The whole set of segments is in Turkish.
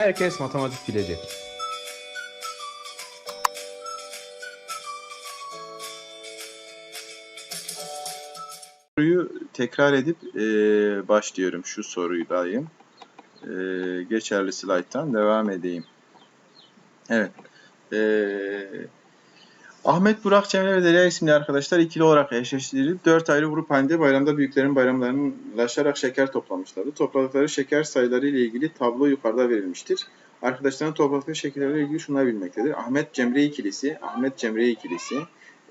Herkes matematik bilecek. soruyu tekrar edip e, başlıyorum. Şu sorudayım. E, geçerli slayttan devam edeyim. Evet. E, Ahmet, Burak, Cemre ve Derya isimli arkadaşlar ikili olarak eşleştirilip dört ayrı grup halinde bayramda büyüklerin bayramlarınlaşarak şeker toplamışlardı. Topladıkları şeker sayıları ile ilgili tablo yukarıda verilmiştir. Arkadaşların topladıkları şekerlerle ilgili şunlar bilmektedir. Ahmet Cemre ikilisi, Ahmet Cemre ikilisi,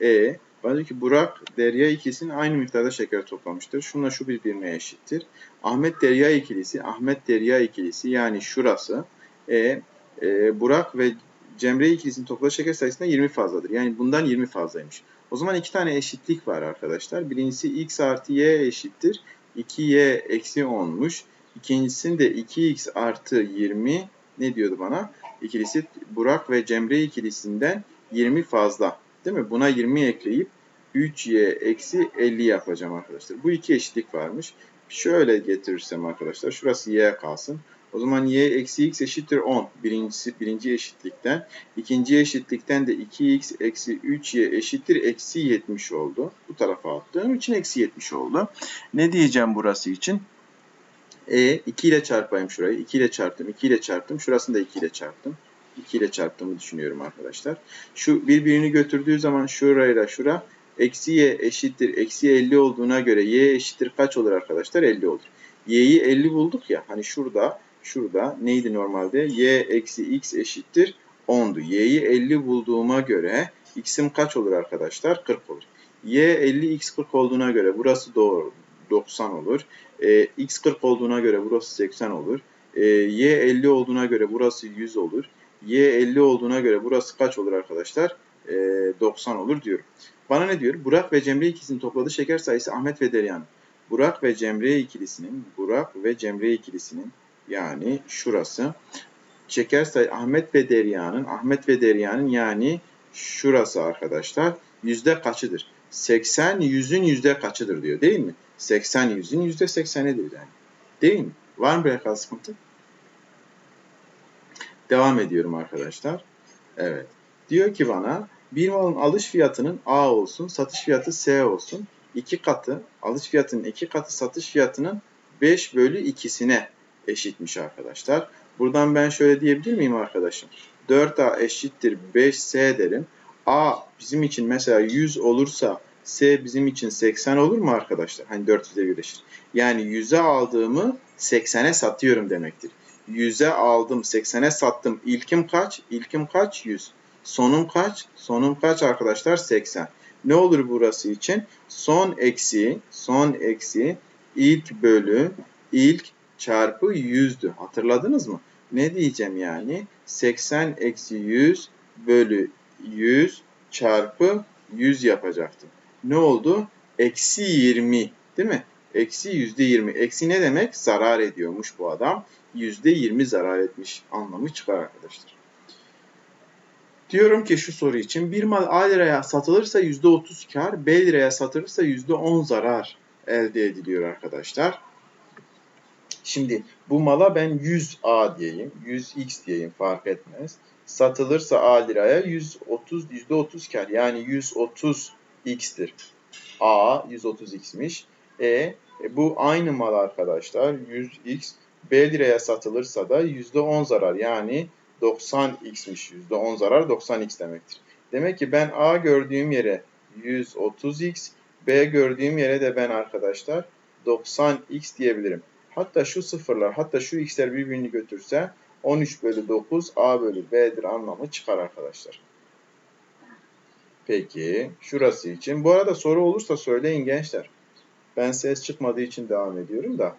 E, bana diyor ki Burak Derya ikilisinin aynı miktarda şeker toplamıştır. Şunla şu birbirine eşittir. Ahmet Derya ikilisi, Ahmet Derya ikilisi yani şurası. E, e, Burak ve Cemre ikilisinin topladığı şeker sayısından 20 fazladır. Yani bundan 20 fazlaymış. O zaman iki tane eşitlik var arkadaşlar. Birincisi x artı y eşittir. 2y eksi 10'muş. İkincisinde 2x artı 20 ne diyordu bana? İkilisi Burak ve Cemre ikilisinden 20 fazla. Değil mi? Buna 20 ekleyip 3y eksi 50 yapacağım arkadaşlar. Bu iki eşitlik varmış. Şöyle getirirsem arkadaşlar. Şurası y kalsın. O zaman y eksi x eşittir 10. Birincisi, birinci eşitlikten. İkinci eşitlikten de 2x eksi 3y eşittir eksi 70 oldu. Bu tarafa attığım için eksi 70 oldu. Ne diyeceğim burası için? E 2 ile çarpayım şurayı. 2 ile çarptım. 2 ile çarptım. Şurasını da 2 ile çarptım. 2 ile çarptığımı düşünüyorum arkadaşlar. Şu birbirini götürdüğü zaman şurayla şura eksi y eşittir eksi 50 olduğuna göre y eşittir kaç olur arkadaşlar? 50 olur. y'yi 50 bulduk ya hani şurada şurada neydi normalde? y eksi x eşittir 10'du. y'yi 50 bulduğuma göre x'im kaç olur arkadaşlar? 40 olur. y 50 x 40 olduğuna göre burası doğru 90 olur. E, x 40 olduğuna göre burası 80 olur. E, y 50 olduğuna göre burası 100 olur. Y 50 olduğuna göre burası kaç olur arkadaşlar? E, 90 olur diyorum. Bana ne diyor? Burak ve Cemre ikilisinin topladığı şeker sayısı Ahmet ve Derya'nın. Burak ve Cemre ikilisinin, Burak ve Cemre ikilisinin yani şurası. Şeker sayı Ahmet ve Derya'nın, Ahmet ve Derya'nın yani şurası arkadaşlar. Yüzde kaçıdır? 80 yüzün yüzde kaçıdır diyor değil mi? 80 yüzün yüzde 80'idir yani. Değil mi? Var mı kadar sıkıntı? Devam ediyorum arkadaşlar. Evet. Diyor ki bana bir malın alış fiyatının A olsun, satış fiyatı S olsun. iki katı, alış fiyatının iki katı satış fiyatının 5 bölü 2'sine eşitmiş arkadaşlar. Buradan ben şöyle diyebilir miyim arkadaşım? 4A eşittir 5S derim. A bizim için mesela 100 olursa S bizim için 80 olur mu arkadaşlar? Hani 400'e birleşir. Yani 100'e aldığımı 80'e satıyorum demektir. 100'e aldım, 80'e sattım. İlkim kaç? İlkim kaç? 100. Sonum kaç? Sonum kaç arkadaşlar? 80. Ne olur burası için? Son eksi, son eksi ilk bölü ilk çarpı 100'dü. Hatırladınız mı? Ne diyeceğim yani? 80 eksi 100 bölü 100 çarpı 100 yapacaktım. Ne oldu? Eksi 20 değil mi? Eksi yüzde 20. Eksi ne demek? Zarar ediyormuş bu adam. Yüzde 20 zarar etmiş anlamı çıkar arkadaşlar. Diyorum ki şu soru için bir mal A liraya satılırsa yüzde 30 kar, B liraya satılırsa yüzde 10 zarar elde ediliyor arkadaşlar. Şimdi bu mala ben 100A diyeyim, 100X diyeyim fark etmez. Satılırsa A liraya 130 yüzde 30 kar yani 130 X'tir. A 130X'miş. E, e bu aynı mal arkadaşlar 100X B liraya satılırsa da %10 zarar yani 90x'miş. %10 zarar 90x demektir. Demek ki ben A gördüğüm yere 130x, B gördüğüm yere de ben arkadaşlar 90x diyebilirim. Hatta şu sıfırlar, hatta şu x'ler birbirini götürse 13 bölü 9 A bölü B'dir anlamı çıkar arkadaşlar. Peki şurası için. Bu arada soru olursa söyleyin gençler. Ben ses çıkmadığı için devam ediyorum da.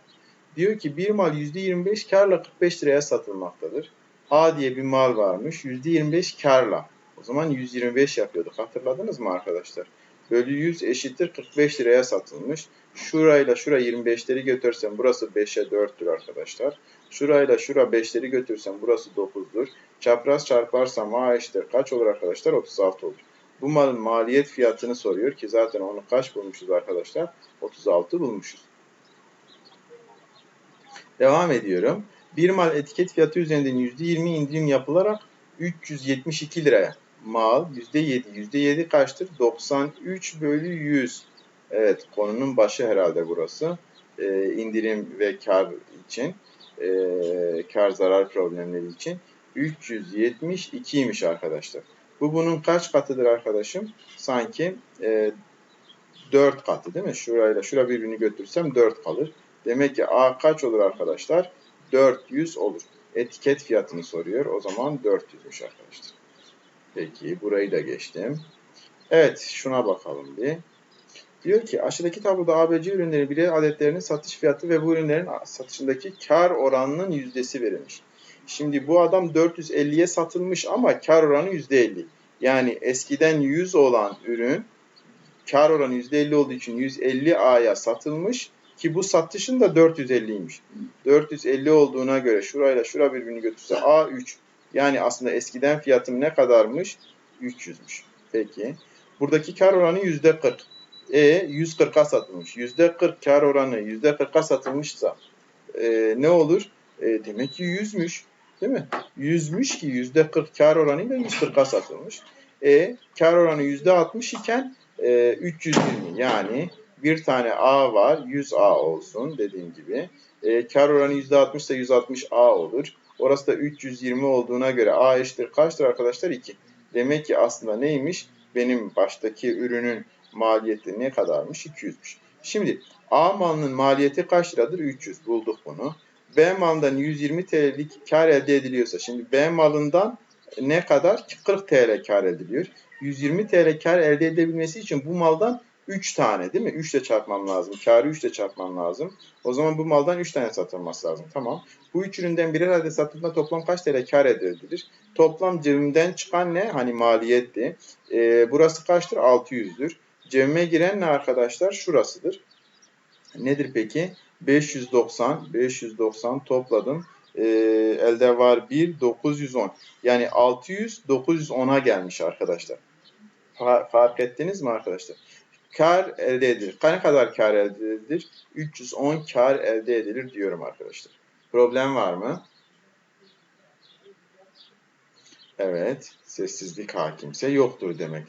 Diyor ki bir mal %25 karla 45 liraya satılmaktadır. A diye bir mal varmış. %25 karla. O zaman 125 yapıyorduk. Hatırladınız mı arkadaşlar? Bölü 100 eşittir 45 liraya satılmış. Şurayla şura 25'leri götürsem burası 5'e 4'tür arkadaşlar. Şurayla şura 5'leri götürsem burası 9'dur. Çapraz çarparsam A eşittir kaç olur arkadaşlar? 36 olur. Bu malın maliyet fiyatını soruyor ki zaten onu kaç bulmuşuz arkadaşlar? 36 bulmuşuz. Devam ediyorum. Bir mal etiket fiyatı üzerinden %20 indirim yapılarak 372 liraya. Mal %7. %7 kaçtır? 93 bölü 100. Evet konunun başı herhalde burası. Ee, indirim ve kar için. Ee, kar zarar problemleri için. 372'ymiş arkadaşlar. Bu bunun kaç katıdır arkadaşım? Sanki e, 4 katı değil mi? Şurayla şura birbirini götürsem 4 kalır. Demek ki A kaç olur arkadaşlar? 400 olur. Etiket fiyatını soruyor. O zaman 400'müş arkadaşlar. Peki burayı da geçtim. Evet şuna bakalım bir. Diyor ki aşağıdaki tabloda ABC ürünleri birer adetlerinin satış fiyatı ve bu ürünlerin satışındaki kar oranının yüzdesi verilmiş. Şimdi bu adam 450'ye satılmış ama kar oranı %50. Yani eskiden 100 olan ürün kar oranı %50 olduğu için 150A'ya satılmış ki bu satışın da 450'ymiş. 450 olduğuna göre şurayla şura birbirini götürse A3. Yani aslında eskiden fiyatım ne kadarmış? 300'müş. Peki. Buradaki kar oranı %40. E 140'a satılmış. %40 kar oranı %40'a satılmışsa e, ne olur? E, demek ki 100'müş. Değil mi? 100'müş ki %40 kar oranıyla 140'a satılmış. E kar oranı %60 iken e, 320 yani bir tane A var 100A olsun dediğim gibi. E, kar oranı %60 ise 160A olur. Orası da 320 olduğuna göre A eşittir kaçtır arkadaşlar? 2. Demek ki aslında neymiş? Benim baştaki ürünün maliyeti ne kadarmış? 200'müş. Şimdi A malının maliyeti kaç liradır? 300. Bulduk bunu. B malından 120 TL'lik kar elde ediliyorsa şimdi B malından ne kadar? 40 TL kar ediliyor. 120 TL kar elde edebilmesi için bu maldan 3 tane değil mi? 3 ile çarpmam lazım. Karı 3 ile çarpmam lazım. O zaman bu maldan 3 tane satılması lazım. Tamam. Bu 3 üründen birer adet satıldığında toplam kaç TL kar elde edilir? Toplam cebimden çıkan ne? Hani maliyetti. Ee, burası kaçtır? 600'dür. Cebime giren ne arkadaşlar? Şurasıdır. Nedir peki? 590. 590 topladım. Ee, elde var 1, 910. Yani 600, 910'a gelmiş arkadaşlar. Fark ettiniz mi arkadaşlar? Kar elde edilir. Ne kadar kar elde edilir? 310 kar elde edilir diyorum arkadaşlar. Problem var mı? Evet. Sessizlik hakimse yoktur demek.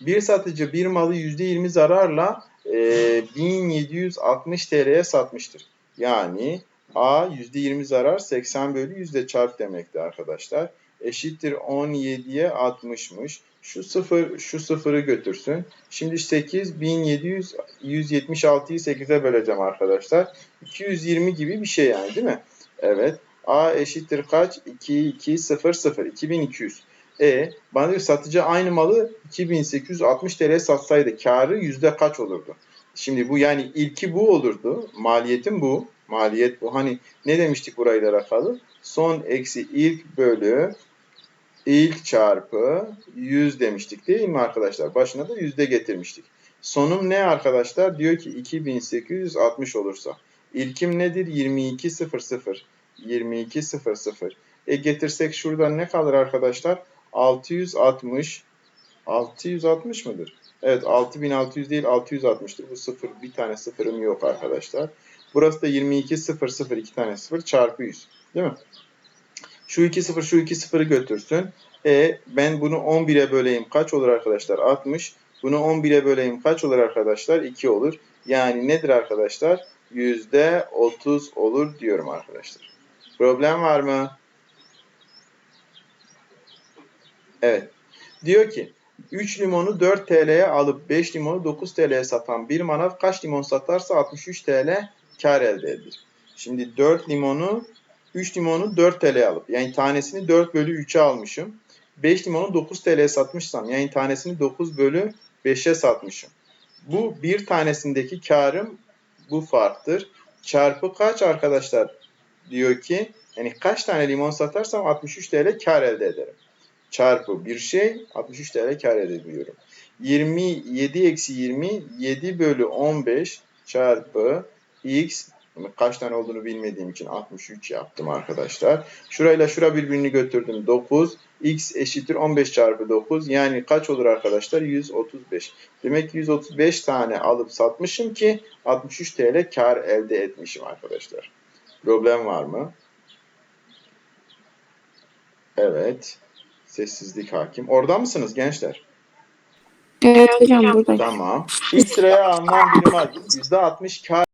Bir satıcı bir malı %20 zararla e, 1760 TL'ye satmıştır. Yani A %20 zarar 80 bölü yüzde çarp demekti arkadaşlar. Eşittir 17'ye 60'mış. Şu sıfır şu sıfırı götürsün. Şimdi 8 1700 176'yı 8'e böleceğim arkadaşlar. 220 gibi bir şey yani değil mi? Evet. A eşittir kaç? 2 2 0 0 2200. E bana diyor satıcı aynı malı 2860 TL satsaydı karı yüzde kaç olurdu? Şimdi bu yani ilki bu olurdu. Maliyetim bu. Maliyet bu. Hani ne demiştik burayla alakalı? Son eksi ilk bölü ilk çarpı 100 demiştik değil mi arkadaşlar? Başına da yüzde getirmiştik. Sonum ne arkadaşlar? Diyor ki 2860 olursa. İlkim nedir? 2200. 2200. E getirsek şuradan ne kalır arkadaşlar? 660. 660 mıdır? Evet 6600 değil 660'tır. Bu sıfır bir tane sıfırım yok arkadaşlar. Burası da 22 0 0 2 tane sıfır çarpı 100. Değil mi? Şu 2 0 şu 2 0'ı götürsün. E ben bunu 11'e böleyim kaç olur arkadaşlar? 60. Bunu 11'e böleyim kaç olur arkadaşlar? 2 olur. Yani nedir arkadaşlar? %30 olur diyorum arkadaşlar. Problem var mı? Evet. Diyor ki 3 limonu 4 TL'ye alıp 5 limonu 9 TL'ye satan bir manav kaç limon satarsa 63 TL kar elde edilir. Şimdi 4 limonu 3 limonu 4 TL alıp yani tanesini 4 bölü 3'e almışım. 5 limonu 9 TL'ye satmışsam yani tanesini 9 bölü 5'e satmışım. Bu bir tanesindeki karım bu farktır. Çarpı kaç arkadaşlar diyor ki yani kaç tane limon satarsam 63 TL kar elde ederim. Çarpı bir şey 63 TL kar edebiliyorum. 27 eksi 20 7 bölü 15 çarpı x kaç tane olduğunu bilmediğim için 63 yaptım arkadaşlar. Şurayla şura birbirini götürdüm. 9 x eşittir 15 çarpı 9 yani kaç olur arkadaşlar? 135. Demek ki 135 tane alıp satmışım ki 63 TL kar elde etmişim arkadaşlar. Problem var mı? Evet. Sessizlik hakim. Orada mısınız gençler? Evet hocam buradayım. Tamam. İlk sıraya alınan birim adet %60 kar